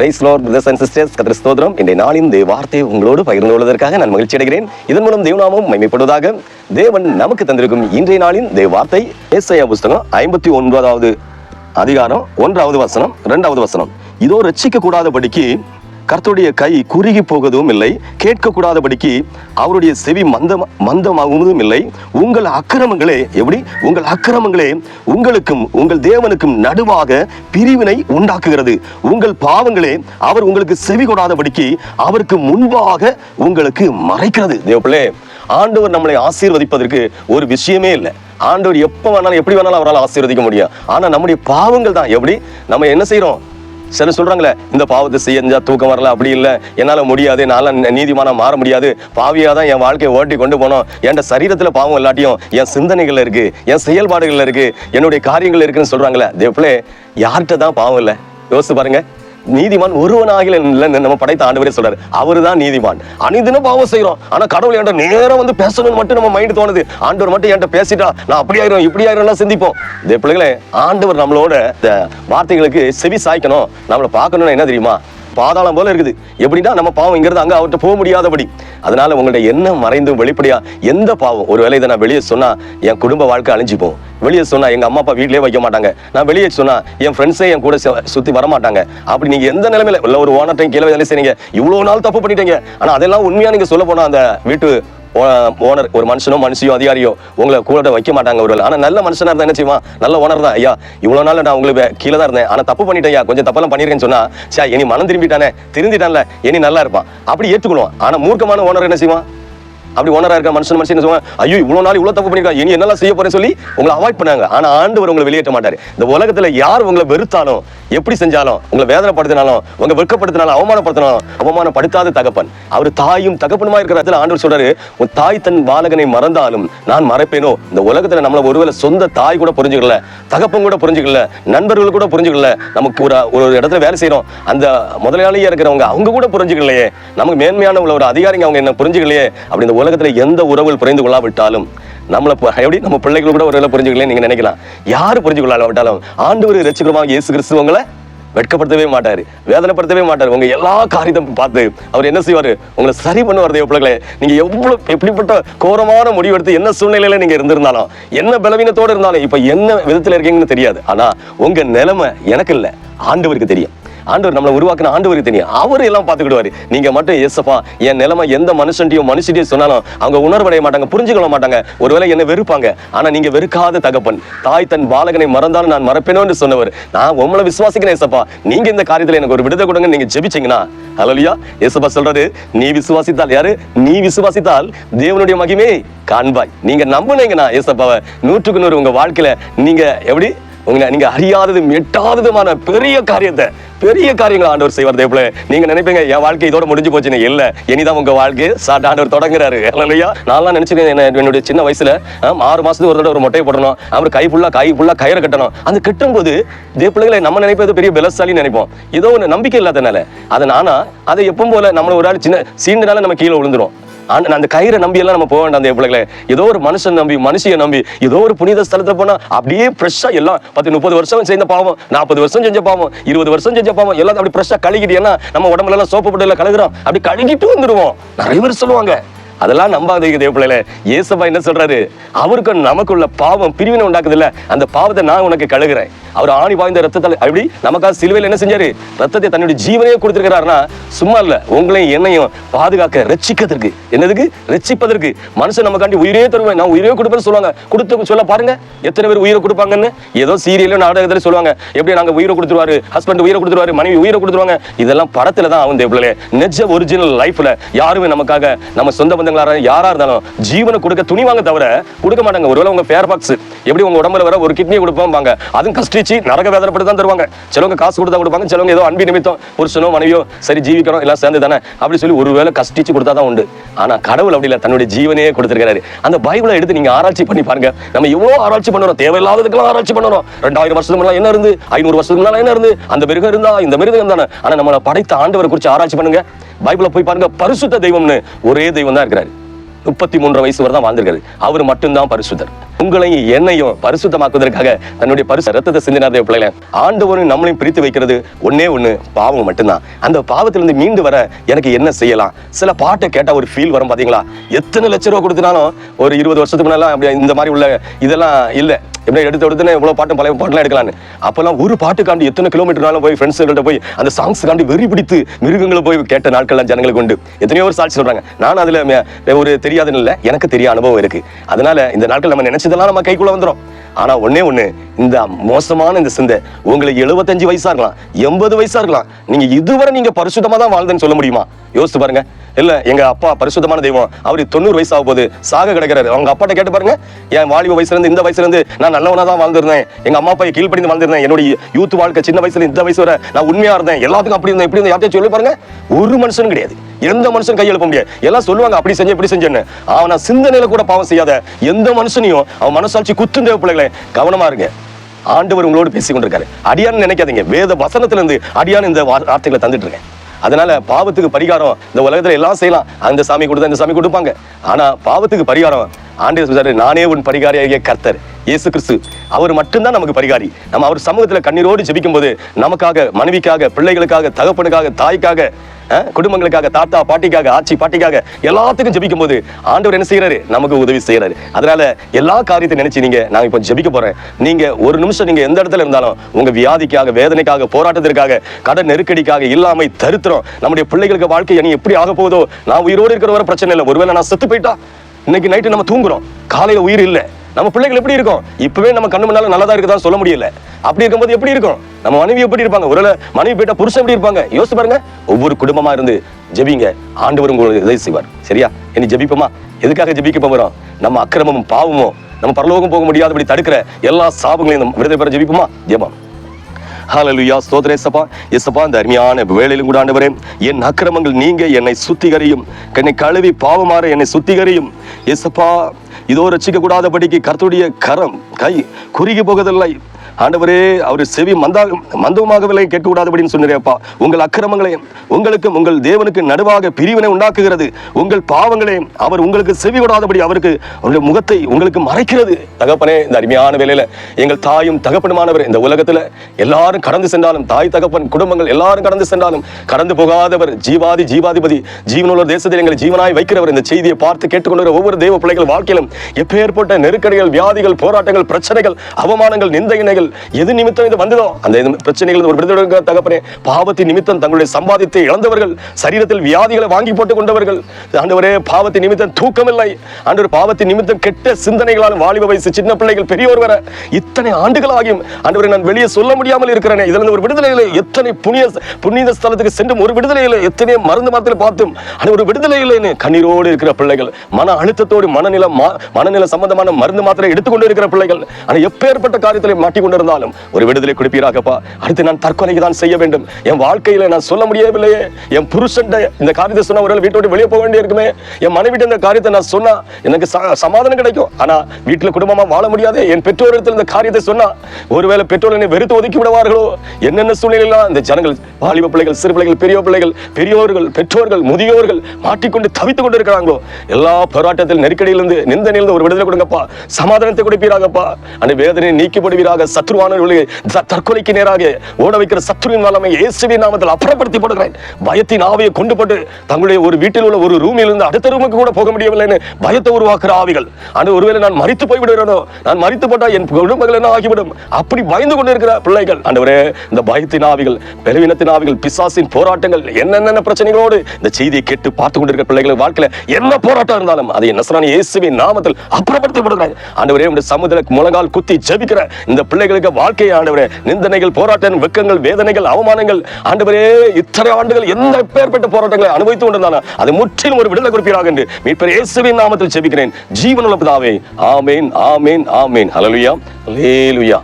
Praise lord brothers and sisters கதிர ஸ்தோத்திரம். இன்றைய நாளின் தேவ வார்த்தை உங்களோடு பகிர்ந்து கொள்வதற்காக நான் மகிழ்ச்சி அடைகிறேன். இதன் மூலம் தேவநாமம் மைமைப்படுவதாக தேவன் நமக்கு தந்திருக்கும் இன்றைய நாளின் தேவ வார்த்தை ஏசையா புஸ்தகம் ஐம்பத்தி ஒன்பதாவது அதிகாரம் ஒன்றாவது வசனம் இரண்டாவது வசனம். இதோ ரட்சிக்க கூடாதபடிக்கு கர்த்தருடைய கை குறுகி போகதும் இல்லை. கேட்கக்கூடாதபடிக்கு அவருடைய செவி மந்த மந்தமாகுவதும் இல்லை. உங்கள் அக்கிரமங்களே எப்படி? உங்கள் அக்கிரமங்களே உங்களுக்கும் உங்கள் தேவனுக்கும் நடுவாக பிரிவினை உண்டாக்குகிறது. உங்கள் பாவங்களே அவர் உங்களுக்கு செவி கொடாதபடிக்கு அவருக்கு முன்பாக உங்களுக்கு மறைக்கிறது. தேவப்பிள்ளே ஆண்டவர் நம்மளை ஆசீர்வதிப்பதற்கு ஒரு விஷயமே இல்லை. ஆண்டவர் எப்போ வேணாலும் எப்படி வேணாலும் அவரால் ஆசீர்வதிக்க முடியும். ஆனால் நம்முடைய பாவங்கள் தான் எப்படி? நம்ம என்ன செய்கிறோம் சில சொல்றாங்களே இந்த பாவத்தை செஞ்சா தூக்கம் வரல அப்படி இல்லை. என்னால் முடியாது என்னால நீதிமானம் மாற முடியாது. பாவியாக தான் என் வாழ்க்கையை ஓட்டி கொண்டு போனோம். என் சரீரத்தில் பாவம் இல்லாட்டியும் என் சிந்தனைகளில் இருக்கு என் செயல்பாடுகளில் இருக்கு என்னுடைய காரியங்கள் இருக்குன்னு சொல்றாங்களே. தேவப்பிள்ளே யார்கிட்ட தான் பாவம் இல்லை? யோசிச்சு பாருங்க. நீதிமான் ஒருவனாகில நம்ம படைத்த ஆண்டவரே சொல்றாரு. அவர் தான் நீதிமான். அனிதினம் பாவம் செய்யறோம் ஆனா கடவுள் என்கிட்ட நேரம் வந்து பேசணும்னு மட்டும் நம்ம மைண்ட் தோணுது. ஆண்டவர் மட்டும் என்கிட்ட பேசிட்டா நான் அப்படி ஆயிரும் இப்படி ஆயிரும் சிந்திப்போம். இதே பிள்ளைகளே ஆண்டவர் நம்மளோட இந்த வார்த்தைகளுக்கு செவி சாய்க்கணும். நம்மளை பார்க்கணும்னா என்ன தெரியுமா? பாதாளம் போல இருக்குது. எப்படின்னா நம்ம பாவம் இங்கிறது அங்க அவர்கிட்ட போக முடியாதபடி. அதனால உங்களுடைய எண்ணம் மறைந்தும் வெளிப்படையா எந்த பாவம்? ஒருவேளை இதை நான் வெளியே சொன்னா என் குடும்ப வாழ்க்கை அழிஞ்சு போகும். வெளியே சொன்னா எங்க அம்மா அப்பா வீட்லயே வைக்க மாட்டாங்க. நான் வெளியே சொன்னா என் ஃப்ரெண்ட்ஸே என் கூட சுத்தி வர மாட்டாங்க. அப்படி நீங்க எந்த நிலைமையில? உள்ள ஒரு ஓனர்டையும் கீழே வேலை செய்றீங்க. இவ்வளவு நாள் தப்பு பண்ணிட்டீங்க. ஆனா அதெல்லாம் உண்மையா நீங்க சொல்ல போனா அந்த வீட்டு ஓனர் ஒரு மனுஷனோ மனுஷியோ அதிகாரியோ உங்களை கூட வைக்க மாட்டாங்க ஒரு ஆனா நல்ல மனுஷனாக இருந்தால் என்ன செய்வான்? நல்ல ஓனர் தான். ஐயா இவ்வளோ நாள் நான் உங்களுக்கு கீழே தான் இருந்தேன். ஆனா தப்பு பண்ணிட்டேன் ஐயா. கொஞ்சம் தப்பெல்லாம் பண்ணியிருக்கேன்னு சொன்னா சா இனி மனம் திரும்பிட்டானே. திருந்திட்டான்ல இனி நல்லா இருப்பான். அப்படி ஏற்றுக்கணும் ஆனா மூர்க்கமான ஓனர் என்ன செய்வான்? அப்படி ஓனரா இருக்க மனுஷன் மனுஷன் சொல்லுவாங்க? ஐயோ இவ்வளவு நாள் இவ்வளவு தப்பு பண்ணிருக்காங்க இனி என்னெல்லாம் செய்ய போறேன்னு சொல்லி உங்களை அவாய்ட் பண்ணாங்க. ஆனா ஆண்டவர் உங்களை வெளியேற்ற மாட்டாரு. இந்த உலகத்துல யார் உங்களை வெறுத்தாலும் எப்படி செஞ்சாலும் உங்களை வேதனைப்படுத்தினாலும் உங்க வெட்கப்படுத்தினாலும் அவமானப்படுத்தினாலும் அவமானப்படுத்தாத தகப்பன். அவர் தாயும் தகப்பனுமா இருக்கிற இடத்துல ஆண்டவர் சொல்றாரு உன் தாய் தன் பாலகனை மறந்தாலும் நான் மறைப்பேனோ? இந்த உலகத்துல நம்மள ஒருவேளை சொந்த தாய் கூட புரிஞ்சுக்கல தகப்பன் கூட புரிஞ்சுக்கல நண்பர்கள் கூட புரிஞ்சுக்கல நமக்கு ஒரு ஒரு இடத்துல வேலை செய்யறோம் அந்த முதலாளியா இருக்கிறவங்க அவங்க கூட புரிஞ்சுக்கலையே. நமக்கு மேன்மையான உள்ள ஒரு அதிகாரிங்க அவங்க என்ன புரிஞ்சுக்கலையே? அப்படி இந்த உலகத்தில் எந்த உறவுகள் புரிந்து கொள்ளாவிட்டாலும் நம்மளை எப்படி நம்ம பிள்ளைகள் கூட ஒரு வேளை புரிஞ்சுக்கல நீங்கள் நினைக்கலாம். யார் புரிஞ்சு கொள்ளாவிட்டாலும் ஆண்டவர் ரசிக்கிறமாக இயேசு கிறிஸ்துவங்களை வெட்கப்படுத்தவே மாட்டார் வேதனைப்படுத்தவே மாட்டார். உங்க எல்லா காரியத்தையும் பார்த்து அவர் என்ன செய்வார்? உங்களை சரி பண்ணுவார் தேவ பிள்ளைகளே. நீங்க எவ்வளவு எப்படிப்பட்ட கோரமான முடிவெடுத்து என்ன சூழ்நிலையில நீங்க இருந்திருந்தாலும் என்ன பலவீனத்தோடு இருந்தாலும் இப்ப என்ன விதத்துல இருக்கீங்கன்னு தெரியாது. ஆனா உங்க நிலைமை எனக்கு இல்லை ஆண்டவருக்கு தெரியும். ஆண்டவர் நம்மளை உருவாக்குன ஆண்டவருக்கு தெரியும்? அவர் எல்லாம் பார்த்துக்கிடுவாரு. நீங்க மட்டும் ஏசப்பா என் நிலைமை எந்த மனுஷன்டையும் மனுஷன்டையும் சொன்னாலும் அவங்க உணர்வடைய மாட்டாங்க புரிஞ்சுக்கொள்ள மாட்டாங்க. ஒருவேளை என்னை வெறுப்பாங்க. ஆனா நீங்க வெறுக்காத தகப்பன். தாய் தன் பாலகனை மறந்தாலும் நான் மறப்பேனோன்னு சொன்னவர். நான் உங்களை விசுவாசிக்கிறேன் ஏசப்பா நீங்க இந்த காரியத்தில் எனக்கு ஒரு விடுதலை கொடுங்க நீங்க ஜெபிச்சீங்கன்னா ஹலோலியா ஏசப்பா சொல்றாரு நீ விசுவாசித்தால் யாரு? நீ விசுவாசித்தால் தேவனுடைய மகிமே காண்பாய். நீங்க நம்புனீங்கன்னா ஏசப்பாவை நூற்றுக்கு நூறு உங்க வாழ்க்கையில நீங்க எப்படி? உங்களை நீங்க அறியாததும் எட்டாததுமான பெரிய காரியத்தை பெரிய காரியங்களை ஆண்டவர் செய்வார் தேவல நீங்க நினைப்பீங்க என் வாழ்க்கை இதோட முடிஞ்சு போச்சுன்னு. இல்ல இனிதான் உங்க வாழ்க்கை சாட் ஆண்டவர் தொடங்குறாரு. இல்லையா நான்லாம் நினைச்சிருக்கேன் என்னுடைய சின்ன வயசுல ஆறு மாசத்துக்கு ஒரு தடவை ஒரு மொட்டையை போடணும். அவர் கை ஃபுல்லா கை ஃபுல்லா கயிறு கட்டணும். அந்த கட்டும் போது தேவப்பிள்ளைகளை நம்ம நினைப்பது பெரிய பலசாலின்னு நினைப்போம். ஏதோ ஒன்று நம்பிக்கை இல்லாதனால. அதை நானா அதை எப்பவும் போல நம்மள ஒரு ஆள் சின்ன சீண்டனால நம்ம கீழே விழுந்துரும். ஆனால் அந்த கயிறை நம்பி எல்லாம் நம்ம போக வேண்டாம் அந்த பிள்ளைகளை. ஏதோ ஒரு மனுஷன் நம்பி மனுஷியை நம்பி ஏதோ ஒரு புனித ஸ்தலத்துல போனா அப்படியே ஃப்ரெஷ்ஷாக எல்லாம் பத்து முப்பது வருஷம் செய்த பாவம் நாற்பது வருஷம் செஞ்ச பாவம் இருபது வருஷம் செஞ்ச பாவம் எல்லாம் அப்படி ஃப்ரெஷ்ஷாக கழுகிட்டு ஏன்னா நம்ம உடம்புல எல்லாம் சோப்பு போட்டு எல்லாம் கழுகுறோம் அப்படி கழுகிட்டு வந்துருவோம். நிறைய பேர் சொல்லுவாங்க அதெல்லாம் நம்பாதீங்க தேவ பிள்ளைல ஏசப்பா என்ன சொல்றாரு? அவருக்கு நமக்குள்ள பாவம் பிரிவினை உண்டாக்குது இல்ல அந்த பாவத்தை நான் உனக்கு கழுகுறேன். அவர் ஆணி பாய்ந்த ரத்தத்தால் அப்படி நமக்காக சிலுவையில் என்ன செஞ்சாரு? ரத்தத்தை தன்னுடைய ஜீவனையே கொடுத்துருக்கிறாருன்னா சும்மா இல்ல உங்களையும் என்னையும் பாதுகாக்க ரட்சிக்கிறதுக்கு. என்னதுக்கு? ரட்சிப்பதற்கு. மனுஷன் நமக்காண்டி உயிரே தருவேன். நான் உயிரே கொடுப்பேன்னு சொல்லுவாங்க. கொடுத்து சொல்ல பாருங்க. எத்தனை பேர் உயிரை கொடுப்பாங்கன்னு? ஏதோ சீரியலும் நாடகத்துல சொல்லுவாங்க. எப்படி நாங்க உயிரை கொடுத்துருவாரு? ஹஸ்பண்ட் உயிரை கொடுத்துருவாரு? மனைவி உயிரை கொடுத்துருவாங்க. இதெல்லாம் படத்துல தான் ஆகும் தேவப்பிள்ளையே நெஜ ஒரிஜினல் லைஃப்ல யாருமே நமக்காக நம்ம சொந்த பந்தங்களா யாரா இருந்தாலும் ஜீவனை கொடுக்க துணிவாங்க தவிர கொடுக்க மாட்டாங்க. ஒருவேளை உங்க ஃபேர் பாக்ஸ் எப்படி உங்க உடம்புல வர ஒரு கிட்னி கொடுப்பாங்க அதுவும் கஷ்டிச்சு நரக வேதனைப்பட்டு தான் தருவாங்க. சிலவங்க காசு கொடுத்தா கொடுப்பாங்க சிலவங்க ஏதோ அன்பு நிமித்தம் புருஷனோ மனைவியோ சரி ஜீவிக்கிறோம் எல்லாம் சேர்ந்து தானே அப்படி சொல்லி ஒருவேளை கஷ்டிச்சு கொடுத்தா தான் உண்டு. ஆனா கடவுள் அப்படி இல்லை. தன்னுடைய ஜீவனையே கொடுத்திருக்கிறாரு. அந்த பைபிளை எடுத்து நீங்க ஆராய்ச்சி பண்ணி பாருங்க. நம்ம எவ்வளவு ஆராய்ச்சி பண்ணுறோம்? தேவையில்லாததுக்கெல்லாம் ஆராய்ச்சி பண்ணுறோம். ரெண்டாயிரம் வருஷத்துக்கு முன்னால என்ன இருந்து? ஐநூறு வருஷத்துக்கு முன்னால என்ன இருந்து? அந்த மிருகம் இருந்தா இந்த மிருகம் இருந்தானே ஆனா நம்மளை படைத்த ஆண்டவரை குறித்து ஆராய்ச்சி பண்ணுங்க. பைபிளை போய் பாருங்க பரிசுத்த தெய்வம்னு ஒரே தெய்வம் தான் இருக்கிறாரு. முப்பத்தி மூன்று வயசு வரை தான் வாழ்ந்திருக்காரு. அவர் மட்டும்தான் பரிசுத்தர். உங்களையும் என்னையும் பரிசுத்தமாக்குவதற்காக தன்னுடைய பரிசு ரத்தத்தை சிந்தினாதே பிள்ளைகள. ஆண்டவரும் நம்மளையும் பிரித்து வைக்கிறது ஒன்னே ஒண்ணு பாவம் மட்டும்தான். அந்த பாவத்திலிருந்து மீண்டு வர எனக்கு என்ன செய்யலாம்? சில பாட்டை கேட்டால் ஒரு ஃபீல் வரும் பார்த்தீங்களா எத்தனை லட்ச ரூபா கொடுத்தினாலும் ஒரு இருபது வருஷத்துக்கு முன்னால அப்படி இந்த மாதிரி உள்ள இதெல்லாம் இல்லை. எப்படி எடுத்து எடுத்துன்னு இவ்வளோ பாட்டும் பழைய பாட்டுலாம் எடுக்கலான்னு அப்பெல்லாம் ஒரு பாட்டுக்காண்டி எத்தனை கிலோமீட்டர்னாலும் போய் ஃப்ரெண்ட்ஸ்கிட்ட போய் அந்த சாங்ஸ்க்காண்டி வெறி பிடித்து மிருகங்களை போய் கேட்ட நாட்கள்லாம் ஜனங்களுக்கு உண்டு. எத்தனையோ ஒரு சாட்சி சொல்கிறாங்க நான் அதில் ஒரு தெரியாதுன்னு இல்லை எனக்கு தெரிய அனுபவம் இருக்கு. அதனால இந்த நாட்கள் நம்ம நினைச்சதெல்லாம் நம்ம கைக்குள்ள வந்துரும். ஆனா ஒன்னே ஒண்ணு இந்த மோசமான இந்த சிந்தை உங்களுக்கு எழுபத்தஞ்சு வயசா இருக்கலாம் எண்பது வயசா இருக்கலாம் நீங்க இதுவரை நீங்க பரிசுத்தமா தான் வாழ்ந்தேன்னு சொல்ல முடியுமா? யோசித்து பாருங்க. இல்ல எங்க அப்பா பரிசுத்தமான தெய்வம். அவரு தொண்ணூறு வயசு ஆகும் போது சாக கிடக்கிறாரு. அவங்க அப்பாட்ட கேட்டு பாருங்க. என் வாலிப வயசுல இருந்து இந்த வயசுல இருந்து நான் நல்லவனா தான் வாழ்ந்திருந்தேன். எங்க அம்மா அப்பா கீழ்ப்படிந்து வாழ்ந்திருந்தேன். என்னுடைய யூத் வாழ்க்கை சின்ன வயசுல இந்த வயசு வரை நான் உண்மையா இருந்தேன். எல்லாத்துக்கும் அப்படி இருந்தேன் இப்படி இருந்தேன். யார்ட்டையும் சொல்லி பாருங்க. ஒரு மனுஷனும் கிடையாது. எந்த மனுஷன் கையெழுப்ப முடியாது. எல்லாம் சொல்லுவாங்க அப்படி செஞ்சு இப்படி செஞ்சேன்னு. அவன சிந்தனையில கூட பாவம் செய்யாத எந்த மனுஷனையும் அவன் மனசாட்சி குத்தும் தேவ பிள்ளைகளை கவனமா இருங்க. ஆண்டவர் உங்களோடு பேசிக் கொண்டிருக்காரு அடியான்னு நினைக்காதீங்க. வேத வசனத்துல இருந்து அடியான் இந்த வார்த்தைகளை தந்துட்டு இருக்கேன். அதனால பாவத்துக்கு பரிகாரம் இந்த உலகத்துல எல்லாம் செய்யலாம். அந்த சாமி கொடுத்தா இந்த சாமி கொடுப்பாங்க. ஆனா பாவத்துக்கு பரிகாரம் ஆண்டே சொல்றாரு நானே உன் பரிகாரியாகிய கர்த்தர் இயேசு கிறிஸ்து. அவர் மட்டும்தான் நமக்கு பரிகாரி. நம்ம அவர் சமூகத்துல கண்ணீரோடு ஜெபிக்கும் போது நமக்காக மனைவிக்காக பிள்ளைகளுக்காக தகப்பனுக்காக தாய்க்காக குடும்பங்களுக்காக தாத்தா பாட்டிக்காக ஆச்சி பாட்டிக்காக எல்லாத்துக்கும் ஜபிக்கும் போது ஆண்டவர் என்ன செய்யறாரு நமக்கு உதவி செய்யறாரு அதனால எல்லா காரியத்தை நினைச்சு நீங்க நான் இப்போ ஜெபிக்க போறேன் நீங்க ஒரு நிமிஷம் நீங்க எந்த இடத்துல இருந்தாலும் உங்க வியாதிக்காக வேதனைக்காக போராட்டத்திற்காக கடன் நெருக்கடிக்காக இல்லாமை தருத்திரம். நம்முடைய பிள்ளைகளுக்கு வாழ்க்கை நீ எப்படி ஆக போதோ நான் உயிரோடு இருக்கிற வர பிரச்சனை இல்லை. ஒருவேளை நான் செத்து போயிட்டா இன்னைக்கு நைட்டு நம்ம தூங்குறோம். காலையில உயிர் இல்லை. நம்ம பிள்ளைகள் எப்படி இருக்கும்? இப்பவே நம்ம கண்ணு முன்னால நல்லதா இருக்குதா சொல்ல முடியல. அப்படி இருக்கும்போது எப்படி இருக்கும்? நம்ம மனைவி எப்படி இருப்பாங்க? ஒருவேளை மனைவி போயிட்டா புருஷன் எப்படி இருப்பாங்க? யோசிச்சு பாருங்க. ஒவ்வொரு குடும்பமா இருந்து ஜெபிங்க. ஆண்டவர் உங்களுக்கு உதவி செய்வார். சரியா? இனி ஜெபிப்போமா? எதுக்காக ஜெபிக்க போகிறோம் நம்ம அக்கிரமமும் பாவமும் நம்ம பரலோகம் போக முடியாதபடி தடுக்கிற எல்லா சாபங்களையும் நம்ம விடுதலை பெற ஜெபிப்போமா? ஜெபம். ஹலலுயா ஸ்தோத்ரே சபா எசப்பா இந்த அருமையான வேலையிலும் கூட ஆண்டவரே என் அக்கிரமங்கள் நீங்க என்னை சுத்திகரியும். என்னை கழுவி பாவமாற என்னை சுத்திகரியும். எசப்பா இதோ ரசிக்க கூடாதபடிக்கு கருத்துடைய கரம் கை குறுகி போகதில்லை ஆண்டவரே அவர் செவி மந்தா மந்தமாகவில்லை கேட்கக்கூடாதபடின்னு சொன்னேப்பா உங்கள் அக்கிரமங்களை உங்களுக்கும் உங்கள் தேவனுக்கு நடுவாக பிரிவினை உண்டாக்குகிறது. உங்கள் பாவங்களை அவர் உங்களுக்கு செவி விடாதபடி அவருக்கு அவருடைய முகத்தை உங்களுக்கு மறைக்கிறது. தகப்பனே இந்த அருமையான வேலையில் எங்கள் தாயும் தகப்பனுமானவர் இந்த உலகத்துல எல்லாரும் கடந்து சென்றாலும் தாய் தகப்பன் குடும்பங்கள் எல்லாரும் கடந்து சென்றாலும் கடந்து போகாதவர் ஜீவாதி ஜீவாதிபதி ஜீவனுள்ள தேசத்தில் எங்களை ஜீவனாய் வைக்கிறவர் இந்த செய்தியை பார்த்து கேட்டுக்கொண்டு ஒவ்வொரு தெய்வ பிள்ளைகள் வாழ்க்கையிலும் எப்பேற்பட்ட நெருக்கடிகள் வியாதிகள் போராட்டங்கள் பிரச்சனைகள் அவமானங்கள் நிந்தையினைகள் எது நிமித்தம் இது வந்ததோ அந்த பிரச்சனைகள் ஒரு விடுதலை தகப்பனே பாவத்தின் நிமித்தம் தங்களுடைய சம்பாதித்தை இழந்தவர்கள் சரீரத்தில் வியாதிகளை வாங்கி போட்டுக் கொண்டவர்கள் ஆண்டவரே பாவத்தின் நிமித்தம் தூக்கமில்லை. ஆண்டவர் பாவத்தின் நிமித்தம் கெட்ட சிந்தனைகளால் வாலிப வயசு சின்ன பிள்ளைகள் பெரியோர் வர இத்தனை ஆண்டுகளாகியும் ஆண்டவரை நான் வெளியே சொல்ல முடியாமல் இருக்கிறேன் இதுல ஒரு விடுதலையில எத்தனை புண்ணிய புனித ஸ்தலத்துக்கு சென்றும் ஒரு விடுதலையில எத்தனை மருந்து மாத்திரை பார்த்தும் அது ஒரு விடுதலையில் கண்ணீரோடு இருக்கிற பிள்ளைகள் மன அழுத்தத்தோடு மனநில மனநிலை மனநில சம்பந்தமான மருந்து மாத்திரை எடுத்துக்கொண்டு இருக்கிற பிள்ளைகள் ஆனால் எப்பேற்பட்ட காரியத்தில் மாட்டிக்கொண்டு கொண்டிருந்தாலும் ஒரு விடுதலை கொடுப்பீராகப்பா. அடுத்து நான் தற்கொலைக்கு தான் செய்ய வேண்டும். என் வாழ்க்கையில நான் சொல்ல முடியவில்லையே. என் புருஷன் இந்த காரியத்தை சொன்னா ஒரு வீட்டை விட்டு வெளியே போக வேண்டிய இருக்குமே. என் மனைவிட்ட இந்த காரியத்தை நான் சொன்னா எனக்கு சமாதானம் கிடைக்கும். ஆனா வீட்டுல குடும்பமா வாழ முடியாது. என் பெற்றோரிடத்தில் இந்த காரியத்தை சொன்னா ஒருவேளை பெற்றோர் என்னை வெறுத்து ஒதுக்கி விடுவார்களோ? என்னென்ன சூழ்நிலையெல்லாம் இந்த ஜனங்கள் வாலிப பிள்ளைகள் சிறு பிள்ளைகள் பெரிய பிள்ளைகள் பெரியோர்கள் பெற்றோர்கள் முதியோர்கள் மாட்டிக்கொண்டு தவித்துக் கொண்டு இருக்கிறாங்களோ? எல்லா போராட்டத்தில் நெருக்கடியிலிருந்து நிந்தனையிலிருந்து ஒரு விடுதலை கொடுங்கப்பா. சமாதானத்தை கொடுப்பீராகப்பா. அந்த வேதனை நீக்கி போடுவீராக சத்ருவானவர்களை தற்கொலைக்கு நேராக ஓட வைக்கிற சத்ருவின் வல்லமை இயேசுவின் நாமத்தில் அப்புறப்படுத்தி போடுகிறேன் பயத்தின் ஆவியை கொண்டு போட்டு தங்களுடைய ஒரு வீட்டில் உள்ள ஒரு ரூமில் இருந்து அடுத்த ரூமுக்கு கூட போக முடியவில்லைன்னு பயத்தை உருவாக்குற ஆவிகள். ஆனால் ஒருவேளை நான் மறித்து போய்விடுகிறேனோ நான் மறித்து போட்டால் என் குடும்பங்கள் என்ன ஆகிவிடும்? அப்படி பயந்து கொண்டு இருக்கிற பிள்ளைகள் ஆண்டவரே இந்த பயத்தின் ஆவிகள் பெருவினத்தின் ஆவிகள் பிசாசின் போராட்டங்கள் என்னென்ன பிரச்சனைகளோடு இந்த செய்தியை கேட்டு பார்த்து கொண்டிருக்கிற பிள்ளைகள் வாழ்க்கையில என்ன போராட்டம் இருந்தாலும் அதை நசரான இயேசுவின் நாமத்தில் அப்புறப்படுத்தி விடுகிறேன் ஆண்டவரே உடைய சமுதிர முழங்கால் குத்தி ஜெபிக்கிற இந்த பிள்ளைகள் பிள்ளைகளுக்கு வாழ்க்கையை ஆண்டவரே. நிந்தனைகள் போராட்டம் வெக்கங்கள் வேதனைகள் அவமானங்கள். ஆண்டவரே இத்தனை ஆண்டுகள் எந்த பேர்பட்ட போராட்டங்களை அனுபவித்து கொண்டிருந்தாலும் அது முற்றிலும் ஒரு விடுதலை குறிப்பீராக என்று மீட்பர் இயேசுவின் நாமத்தில் செபிக்கிறேன். ஜீவனுள்ள பிதாவே ஆமேன் ஆமேன் ஆமேன். ஹலலுயா லேலுயா